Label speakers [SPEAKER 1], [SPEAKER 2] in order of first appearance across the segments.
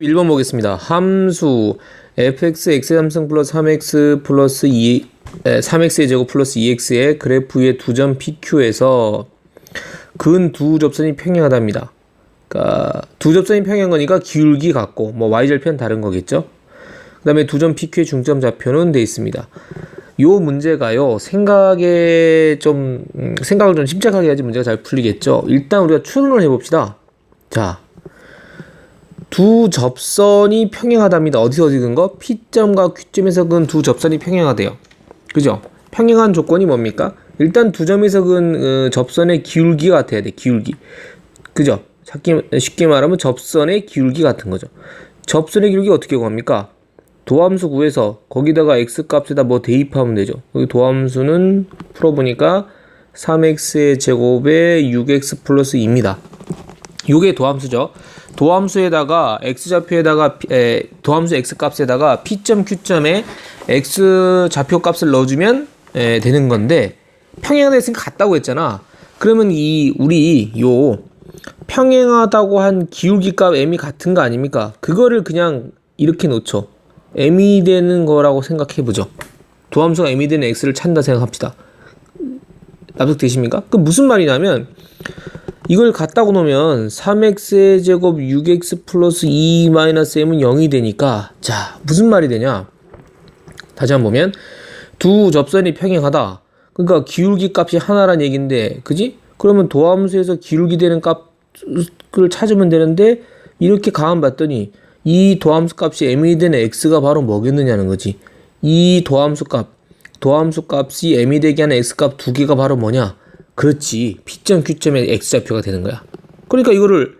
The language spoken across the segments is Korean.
[SPEAKER 1] 1번 보겠습니다. 함수 fx x3승 플러스 3x 플러스 2 에, 3x의 제곱 플러스 2x의 그래프 위의 두 점 PQ에서 근 두 접선이 평행하답니다. 그러니까 두 접선이 평행한 거니까 기울기 같고 뭐 y절편 다른 거겠죠. 그다음에 두 점 PQ의 중점 좌표는 돼 있습니다. 요 문제가요 생각에 좀 음, 생각을 좀 침착하게 해야지 문제가 잘 풀리겠죠. 일단 우리가 추론을 해봅시다. 자, 두 접선이 평행하답니다. 어디서 어디 근거? P점과 Q점에서 근두 접선이 평행하대요. 그죠? 평행한 조건이 뭡니까? 일단 두 점에서 근 어, 접선의 기울기가 같아야 돼. 기울기. 그죠? 쉽게 말하면 접선의 기울기 같은 거죠. 접선의 기울기 어떻게 구합니까? 도함수 구해서 거기다가 x 값에다 뭐 대입하면 되죠. 여기 도함수는 풀어보니까 3x의 제곱에 6x 플러스 2입니다. 이게 도함수죠. 도함수에다가 x좌표에다가 에, 도함수 x 값에다가 p점 q점에 x 좌표 값을 넣어주면 에, 되는 건데 평행하다 했으니까 같다고 했잖아. 그러면 이 우리 요 평행하다고 한 기울기 값 m이 같은 거 아닙니까? 그거를 그냥 이렇게 놓죠. m이 되는 거라고 생각해 보죠. 도함수가 m이 되는 x를 찾는다 생각합시다. 납득되십니까? 그 무슨 말이냐면 이걸 갖다고 놓으면 3x의 제곱 6x 플러스 2 마이너스 m은 0이 되니까 자 무슨 말이 되냐? 다시 한번 보면 두 접선이 평행하다. 그러니까 기울기 값이 하나란 얘기인데 그지? 그러면 도함수에서 기울기 되는 값을 찾으면 되는데 이렇게 가만 봤더니 이 도함수 값이 m이 되는 x가 바로 뭐겠느냐는 거지. 이 도함수 값 도함수 값이 m이 되게 하는 x값 두 개가 바로 뭐냐 그렇지. P점 Q점의 X좌표가 되는 거야. 그러니까 이거를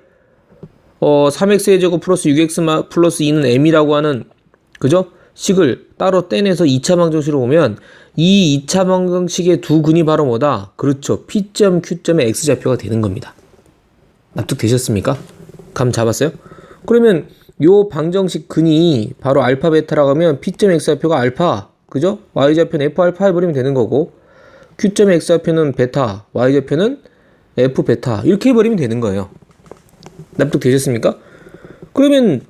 [SPEAKER 1] 어 3x의 제곱 플러스 6x 플러스 2는 m이라고 하는 그죠? 식을 따로 떼내서 2차 방정식으로 보면 이 2차 방정식의 두 근이 바로 뭐다? 그렇죠. P점 Q점의 X좌표가 되는 겁니다. 납득되셨습니까? 감 잡았어요? 그러면 요 방정식 근이 바로 알파 베타라고 하면 P점 X좌표가 알파 그죠? Y좌표는 F 알파 해버리면 되는 거고 Q점 X좌표는 베타, Y좌표는 F 베타 이렇게 해버리면 되는 거예요. 납득되셨습니까? 그러면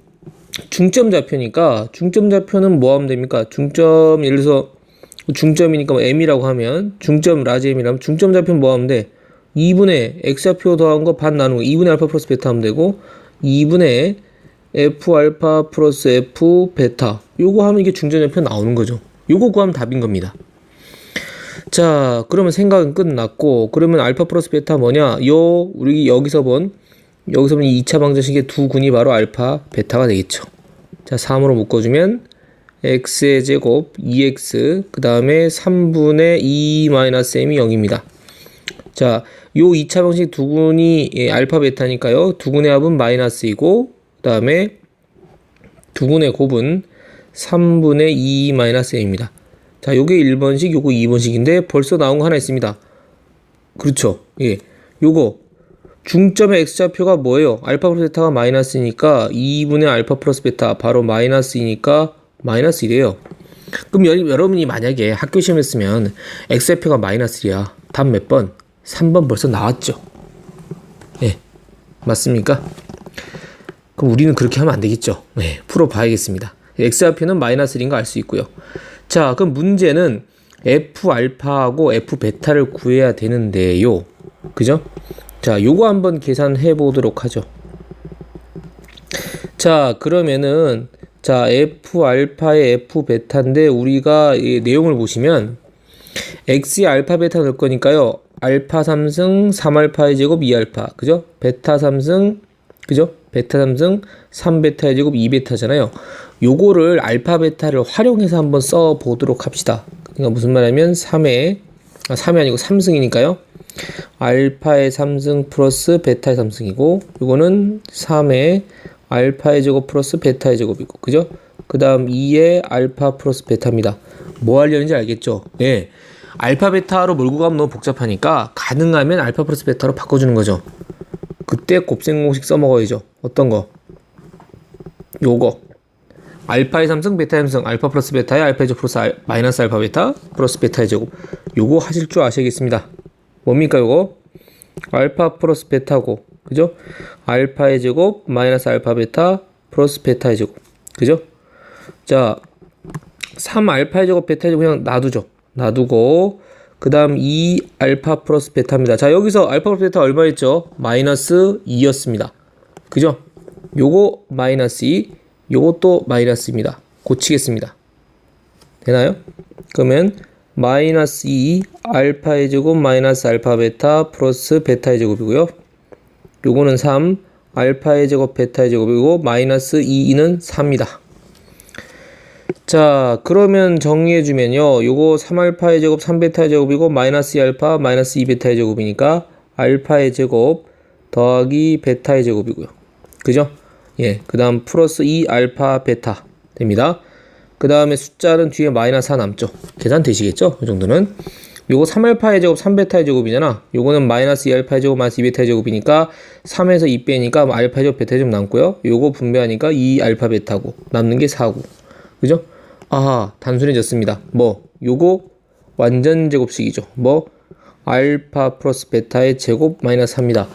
[SPEAKER 1] 중점 좌표니까 중점 좌표는 뭐 하면 됩니까? 중점 예를 들어서 중점이니까 뭐 M이라고 하면 중점 라지 M이라면 중점 좌표는 뭐 하면 돼? 2분의 X좌표 더한 거 반 나누고 2분의 알파 플러스 베타 하면 되고 2분의 F 알파 플러스 F 베타 요거 하면 이게 중점 좌표 나오는 거죠. 요거 구하면 답인 겁니다. 자, 그러면 생각은 끝났고, 그러면 알파 플러스 베타 뭐냐? 요, 우리 여기서 본, 여기서 본 2차 방정식의 두 군이 바로 알파, 베타가 되겠죠. 자, 3으로 묶어주면, x의 제곱, 2x, 그 다음에 3분의 2 마이너스 m이 0입니다. 자, 요 2차 방식 두 군이 예, 알파, 베타니까요. 두 군의 합은 마이너스이고, 그 다음에 두 군의 곱은 3분의 2 마이너스 m입니다. 자, 요게 1번식, 요거 2번식인데 벌써 나온 거 하나 있습니다. 그렇죠. 예. 요거 중점의 x좌표가 뭐예요? 알파 플러스 베타가 마이너스니까 2분의 알파 플러스 베타 바로 마이너스이니까 마이너스 이래요. 그럼 여, 러분이 만약에 학교 시험에 쓰면 x좌표가 마이너스야. 답 몇 번? 3번 벌써 나왔죠. 예. 맞습니까? 그럼 우리는 그렇게 하면 안 되겠죠. 네, 풀어 봐야겠습니다. x좌표는 마이너스 1인 거 알 수 있고요. 자, 그럼 문제는 F 알파하고 F 베타를 구해야 되는데요. 그죠? 자, 요거 한번 계산해 보도록 하죠. 자, 그러면은 자, F 알파의 F 베타인데 우리가 이 내용을 보시면 X의 알파 베타 넣을 거니까요. 알파 3승 3알파의 제곱 2알파. 그죠? 베타 3승 그죠? 베타 3승 3베타의 제곱 2베타잖아요. 요거를 알파 베타를 활용해서 한번 써 보도록 합시다. 그러니까 무슨 말이냐면 3의 아, 3이 아니고 3승이니까요. 알파의 3승 플러스 베타의 3승이고 요거는 3의 알파의 제곱 플러스 베타의 제곱이고 그죠? 그 다음 2의 알파 플러스 베타입니다. 뭐 하려는지 알겠죠? 네. 알파 베타로 몰고 가면 너무 복잡하니까 가능하면 알파 플러스 베타로 바꿔주는 거죠. 그때 곱셈 공식 써먹어야죠. 어떤 거? 요거. 알파의 3승, 베타의 3승, 알파 플러스 베타의 알파의 제곱 플러스 알, 마이너스 알파 베타 플러스 베타의 제곱. 요거 하실 줄 아셔야겠습니다. 뭡니까 요거? 알파 플러스 베타고, 그죠? 알파의 제곱 마이너스 알파 베타 플러스 베타의 제곱. 그죠? 자, 3 알파의 제곱 베타의 제곱 그냥 놔두죠. 놔두고 그 다음 2 알파 플러스 베타입니다. 자, 여기서 알파 플러스 베타 얼마였죠? 마이너스 2였습니다. 그죠? 요거 마이너스 2, 요것도 마이너스입니다. 고치겠습니다. 되나요? 그러면 마이너스 2 알파의 제곱 마이너스 알파 베타 플러스 베타의 제곱이고요. 요거는 3 알파의 제곱 베타의 제곱이고 마이너스 2는 4입니다. 자 그러면 정리해주면요 요거 3알파의 제곱 3베타의 제곱이고 마이너스 2알파 마이너스 2베타의 제곱이니까 알파의 제곱 더하기 베타의 제곱이고요. 그죠? 예, 그 다음 플러스 2알파 베타 됩니다. 그 다음에 숫자는 뒤에 마이너스 4 남죠. 계산 되시겠죠? 이 정도는. 요거 3알파의 제곱 3베타의 제곱이잖아. 요거는 마이너스 2알파의 제곱 마이너스 2베타의 제곱이니까 3에서 2 빼니까 뭐 알파의 제곱 베타의 제곱 남고요. 요거 분배하니까 2알파 베타고 남는 게 4고. 그죠? 아하 단순해졌습니다. 뭐 요거 완전 제곱식이죠. 뭐 알파 플러스 베타의 제곱 마이너스 3입니다.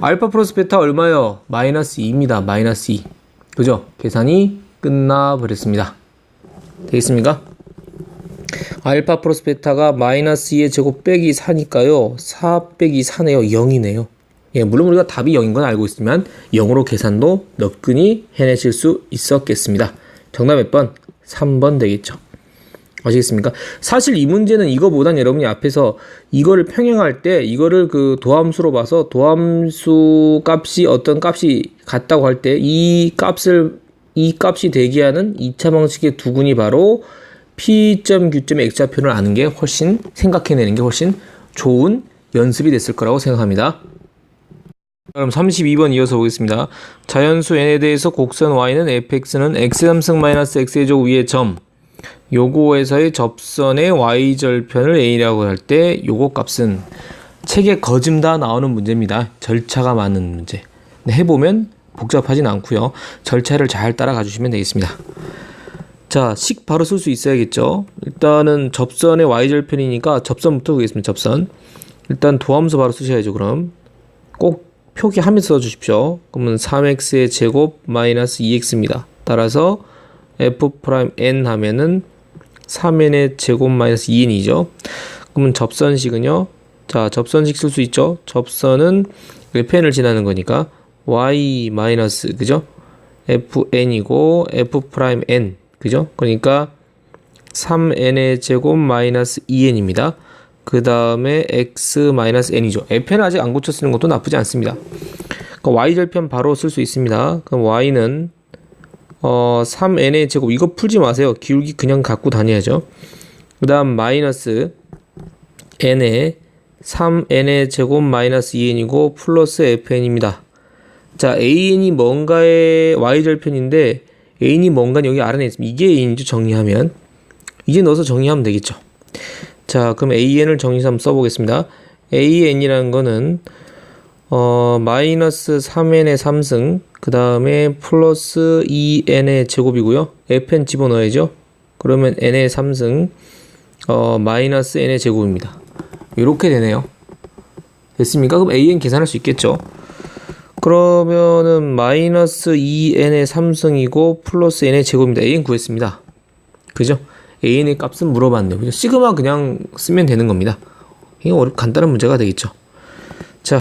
[SPEAKER 1] 알파 플러스 베타 얼마요? 마이너스 2입니다. 마이너스 2. 그죠? 계산이 끝나버렸습니다. 되겠습니까? 알파 플러스 베타가 마이너스 2의 제곱 빼기 4니까요. 4 빼기 4네요. 0이네요. 예, 물론 우리가 답이 0인 건 알고 있으면 0으로 계산도 너끈히 해내실 수 있었겠습니다. 정답 몇 번? 3번 되겠죠. 아시겠습니까? 사실 이 문제는 이거보단 여러분이 앞에서 이거를 평행할 때 이거를 그 도함수로 봐서 도함수 값이 어떤 값이 같다고 할 때 이 값을 이 값이 대기하는 2차 방식의 두근이 바로 P.Q점의 X좌표를 아는 게 훨씬 생각해내는 게 훨씬 좋은 연습이 됐을 거라고 생각합니다. 그럼 32번 이어서 보겠습니다. 자연수 n에 대해서 곡선 y는 fx는 x3승 마이너스 x의 제곱 위의 점 요거에서의 접선의 y절편을 a라고 할 때 요거 값은 책에 거짐다 나오는 문제입니다. 절차가 많은 문제. 해보면 복잡하진 않고요. 절차를 잘 따라가 주시면 되겠습니다. 자, 식 바로 쓸 수 있어야겠죠. 일단은 접선의 y절편이니까 접선부터 보겠습니다. 접선. 일단 도함수 바로 쓰셔야죠. 그럼 꼭 표기하면서 써주십시오. 그러면 3x의 제곱 마이너스 2x입니다. 따라서 f 프라임 n 하면은 3n의 제곱 마이너스 2n이죠. 그러면 접선식은요. 자, 접선식 쓸 수 있죠. 접선은 펜을 지나는 거니까 y 마이너스 그죠? fn이고 f 프라임 n 그죠? 그러니까 3n의 제곱 마이너스 2n입니다. 그 다음에 x 마이너스 n이죠. fn 아직 안 고쳐 쓰는 것도 나쁘지 않습니다. 그러니까 y절편 바로 쓸 수 있습니다. 그럼 y는 어 3n의 제곱 이거 풀지 마세요. 기울기 그냥 갖고 다녀야죠. 그 다음 마이너스 n의 3n의 제곱 마이너스 2n이고 플러스 fn입니다. 자 an이 뭔가의 y절편인데 an이 뭔가 여기 아래에 있습니다. 이게 an인지 정리하면 이제 넣어서 정리하면 되겠죠. 자, 그럼 AN을 정리해서 한번 써보겠습니다. AN이라는 거는 어, 마이너스 3n의 3승, 그 다음에 플러스 2n의 제곱이고요. fn 집어넣어야죠. 그러면 n의 3승, 어, 마이너스 n의 제곱입니다. 이렇게 되네요. 됐습니까? 그럼 an 계산할 수 있겠죠. 그러면은 마이너스 2n의 3승이고 플러스 n의 제곱입니다. an 구했습니다. 그죠? An의 값은. 그죠? 시그마 그냥 쓰면 되는 겁니다. 이게 간단한 문제가 되겠죠.